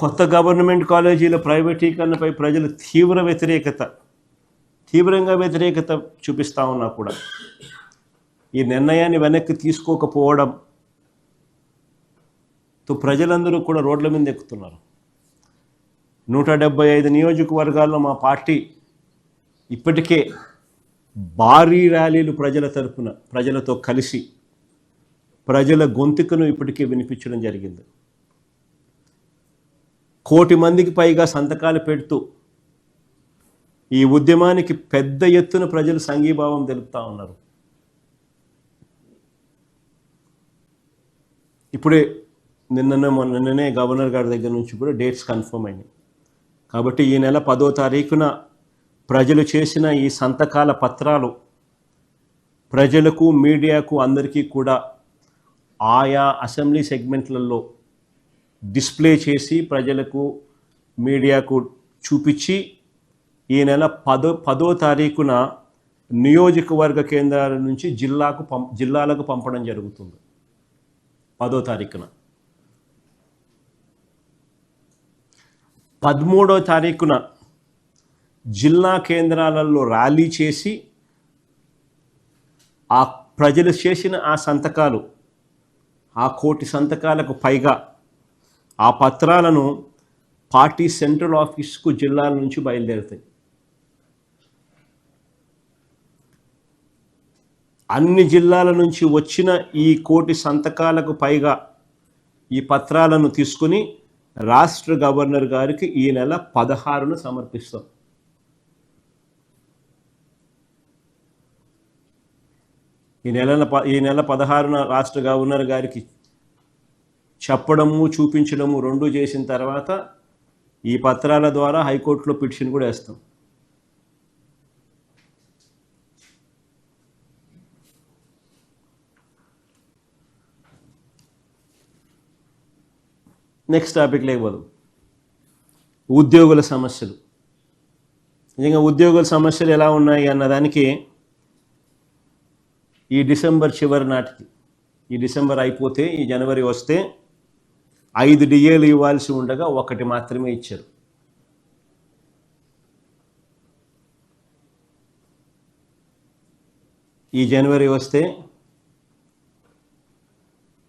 కొత్త గవర్నమెంట్ కాలేజీల ప్రైవేటీకరణపై ప్రజలు తీవ్ర వ్యతిరేకత తీవ్రంగా వ్యతిరేకత చూపిస్తూ ఉన్నా కూడా ఈ నిర్ణయాన్ని వెనక్కి తీసుకోకపోవడం తో ప్రజలందరూ కూడా రోడ్ల మీద ఎక్కుతున్నారు. నూట డెబ్బై ఐదు నియోజకవర్గాల్లో మా పార్టీ ఇప్పటికే భారీ ర్యాలీలు ప్రజల తరపున ప్రజలతో కలిసి ప్రజల గొంతుకను ఇప్పటికే వినిపించడం జరిగింది. కోటి మందికి పైగా సంతకాలు పెడుతూ ఈ ఉద్యమానికి పెద్ద ఎత్తున ప్రజలు సంఘీభావం తెలుపుతా ఉన్నారు. ఇప్పుడే నిన్ననే మొన్ననే గవర్నర్ గారి దగ్గర నుంచి కూడా డేట్స్ కన్ఫర్మ్ అయినాయి. కాబట్టి ఈ నెల పదో తారీఖున ప్రజలు చేసిన ఈ సంతకాల పత్రాలు ప్రజలకు మీడియాకు అందరికీ కూడా ఆయా అసెంబ్లీ సెగ్మెంట్లలో డిస్ప్లే చేసి ప్రజలకు మీడియాకు చూపించి ఈ నెల పదో పదో తారీఖున నియోజకవర్గ కేంద్రాల నుంచి జిల్లాకు పం జిల్లాలకు పంపడం జరుగుతుంది. పదో తారీఖున. పదమూడో తారీఖున జిల్లా కేంద్రాలలో ర్యాలీ చేసి ఆ ప్రజలు చేసిన ఆ సంతకాలు ఆ కోటి సంతకాలకు పైగా ఆ పత్రాలను పార్టీ సెంట్రల్ ఆఫీస్కు జిల్లాల నుంచి బయలుదేరుతాయి. అన్ని జిల్లాల నుంచి వచ్చిన ఈ కోటి సంతకాలకు పైగా ఈ పత్రాలను తీసుకుని రాష్ట్ర గవర్నర్ గారికి ఈ నెల పదహారును సమర్పిస్తాం. ఈ నెల ప- ఈ నెల పదహారున రాష్ట్ర గవర్నర్ గారికి చెప్పడము చూపించడము రెండు చేసిన తర్వాత ఈ పత్రాల ద్వారా హైకోర్టులో పిటిషన్ కూడా వేస్తాం. నెక్స్ట్ టాపిక్ లేకపోదు. ఉద్యోగుల సమస్యలు. నిజంగా ఉద్యోగుల సమస్యలు ఎలా ఉన్నాయి అన్నదానికి ఈ డిసెంబర్ చివరి నాటికి ఈ డిసెంబర్ అయిపోతే ఈ జనవరి వస్తే ఐదు డిఏలు ఇవ్వాల్సి ఉండగా ఒకటి మాత్రమే ఇచ్చారు. ఈ జనవరి వస్తే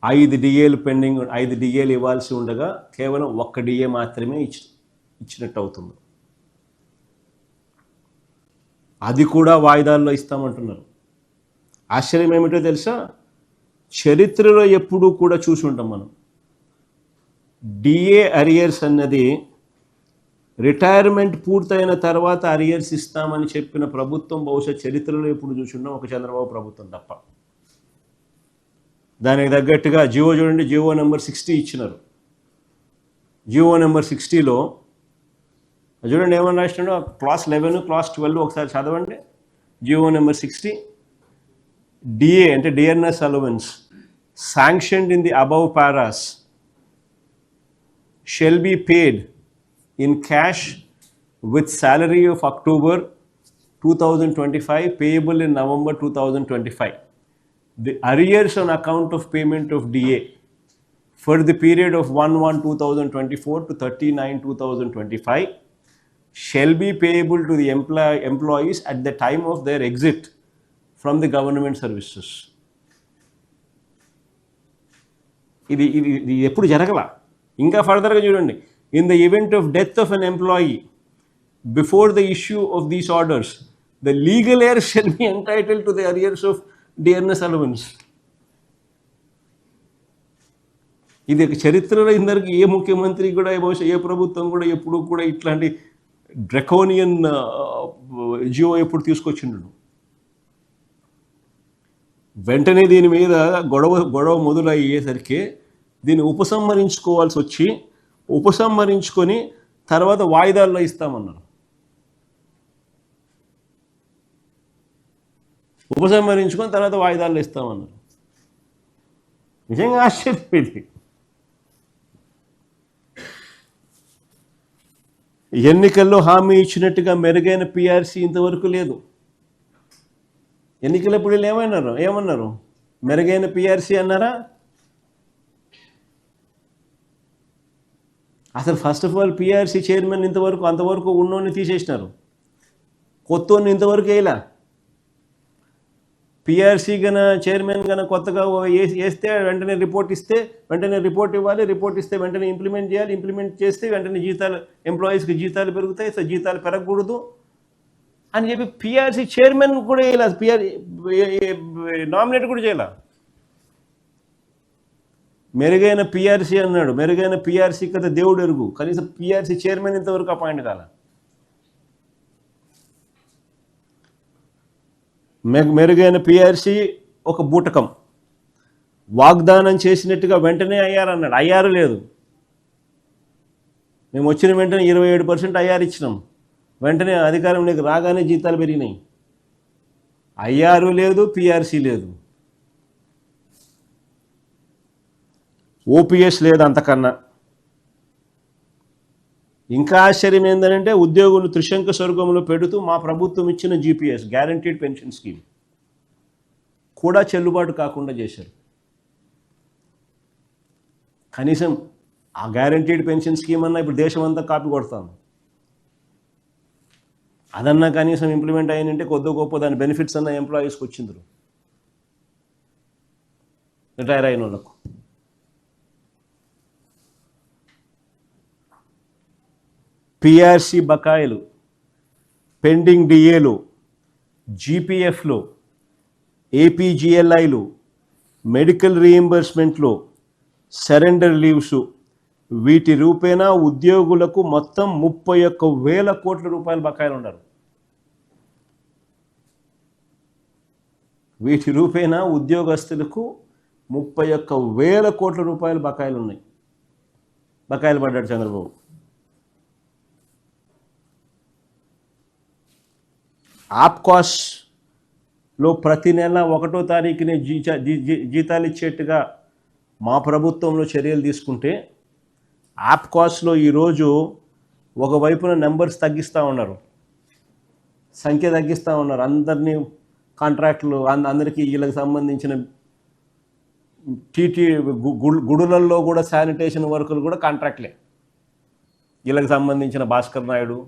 ఐదు డిఏలు పెండింగ్ ఐదు డిఏలు ఇవ్వాల్సి ఉండగా కేవలం ఒక్క డిఏ మాత్రమే ఇచ్చి ఇచ్చినట్టు అవుతుంది అది కూడా వాయిదాల్లో ఇస్తామంటున్నారు. ఆశ్చర్యం ఏమిటో తెలుసా? చరిత్రలో ఎప్పుడూ కూడా చూసి ఉంటాం మనం. డిఏ అరియర్స్ అన్నది రిటైర్మెంట్ పూర్తయిన తర్వాత అరియర్స్ ఇస్తామని చెప్పిన ప్రభుత్వం బహుశా చరిత్రలో ఎప్పుడు చూసున్నాం ఒక చంద్రబాబు ప్రభుత్వం తప్ప. దానికి తగ్గట్టుగా జియో చూడండి జియో నెంబర్ సిక్స్టీ ఇచ్చినారు. జియో నెంబర్ సిక్స్టీలో చూడండి ఏమని రాసినాడో క్లాస్ లెవెన్ క్లాస్ ట్వెల్వ్ ఒకసారి చదవండి. జియో నెంబర్ సిక్స్టీ డిఏ అంటే dearness allowance sanctioned in the above paras shall be paid in cash with salary of October 2025 payable in November 2025. The arrears on account of payment of DA for the period of 1/1/2024 to 30/9/2025 shall be payable to the employees at the time of their exit from the government services. ఇది ఇది ఇది ఎప్పుడు జరగల ఇంకా ఫర్దర్గా చూడండి. In the event of death of an employee before the issue of these orders the legal heir shall be entitle to the arrears of dearness allowance ఇది చరిత్రలో ఇందరికి ఏ ముఖ్యమంత్రి కూడా బహుశా ఏ ప్రభుత్వం కూడా ఎప్పుడు కూడా ఇట్లాంటి డ్రెకోనియన్ జియో uh, ఎప్పుడు తీసుకొచ్చిండు. వెంటనే దీని మీద గొడవ గొడవ మొదలయ్యేసరికి దీన్ని ఉపసంహరించుకోవాల్సి వచ్చి ఉపసంహరించుకొని తర్వాత వాయిదాల్లో ఇస్తామన్నారు. ఉపసంహరించుకొని తర్వాత వాయిదాల్లో ఇస్తామన్నారు. నిజంగా ఆశ్చర్యం ఇది ఎన్నికల్లో హామీ ఇచ్చినట్టుగా మెరుగైన పిఆర్సీ ఇంతవరకు లేదు. ఎన్నికలప్పుడు ఏమన్నారు? ఏమన్నారు? మెరుగైన పిఆర్సీ అన్నారా? అసలు first of all PRC chairman ఇంతవరకు అంతవరకు ఉన్నోని తీసేసినారు. కొత్తోని ఇంతవరకు వేయలా? పిఆర్సీ గన చైర్మన్ గన కొత్తగా వేస్తే వెంటనే రిపోర్ట్ ఇస్తే వెంటనే రిపోర్ట్ ఇవ్వాలి రిపోర్ట్ ఇస్తే వెంటనే ఇంప్లిమెంట్ చేయాలి ఇంప్లిమెంట్ చేస్తే వెంటనే జీతాలు ఎంప్లాయీస్కి జీతాలు పెరుగుతాయి సో జీతాలు పెరగకూడదు అని చెప్పి పిఆర్సీ చైర్మన్ కూడా వేయాలి? పిఆర్ నామినేట్ కూడా చేయాల? మెరుగైన పిఆర్సీ అన్నాడు. మెరుగైన పిఆర్సీ కదా దేవుడు ఎరుగు. కనీసం పిఆర్సీ చైర్మన్ ఇంతవరకు అపాయింట్ కాల. మెరుగైన పిఆర్సీ ఒక బూటకం. వాగ్దానం చేసినట్టుగా వెంటనే అయ్యారన్నాడు అయ్యారు లేదు. మేము వచ్చిన వెంటనే ఇరవై ఏడు పర్సెంట్ అయ్యారు ఇచ్చినాం. వెంటనే అధికారం రాగానే జీతాలు పెరిగినాయి. అయ్యారు లేదు పిఆర్సీ లేదు. ఓపీఎస్ లేదు అంతకన్నా. ఇంకా ఆశ్చర్యం ఏంటంటే ఉద్యోగులు త్రిశంక స్వర్గంలో పెడుతూ మా ప్రభుత్వం ఇచ్చిన జీపీఎస్ గ్యారంటీడ్ పెన్షన్ స్కీమ్ కూడా చెల్లుబాటు కాకుండా చేశారు. కనీసం ఆ గ్యారంటీడ్ పెన్షన్ స్కీమ్ అన్నా ఇప్పుడు దేశం అంతా కాపీ కొడతాం అదన్నా కనీసం ఇంప్లిమెంట్ అయ్యిందంటే కొద్ది గొప్ప దాని బెనిఫిట్స్ అన్న ఎంప్లాయీస్కి వచ్చిందరు. రిటైర్ అయిన వాళ్ళకు పిఆర్సి బకాయిలు పెండింగ్ డిఏలు జీపీఎఫ్లు ఏపీజిఎల్ఐలు మెడికల్ రీయింబర్స్మెంట్లు సరెండర్ లీవ్స్. వీటి రూపేణా ఉద్యోగులకు మొత్తం ముప్పై ఒక్క వేల కోట్ల రూపాయల బకాయిలు ఉన్నారు. వీటి రూపేణా ఉద్యోగస్తులకు ముప్పై ఒక్క వేల కోట్ల రూపాయల బకాయిలు ఉన్నాయి. బకాయిలు పడ్డాడు చంద్రబాబు. ఆప్కాస్లో ప్రతి నెల ఒకటో తారీఖునే జీచా జీతాలు ఇచ్చేట్టుగా మా ప్రభుత్వంలో చర్యలు తీసుకుంటే ఆప్కాస్లో ఈరోజు ఒకవైపున నెంబర్స్ తగ్గిస్తూ ఉన్నారు. సంఖ్య తగ్గిస్తూ ఉన్నారు. అందరినీ కాంట్రాక్టులు అంద అందరికీ వీళ్ళకి సంబంధించిన టీటీ గు- గుడులల్లో కూడా శానిటేషన్ వర్కులు కూడా కాంట్రాక్ట్లే. వీళ్ళకి సంబంధించిన భాస్కర్ నాయుడు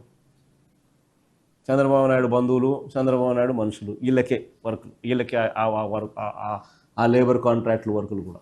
చంద్రబాబు నాయుడు బంధువులు చంద్రబాబు నాయుడు మనుషులు. వీళ్ళకే వర్క్ వీళ్ళకే ఆ- వర్క్ ఆ- లేబర్ కాంట్రాక్టులు వర్కులు కూడా.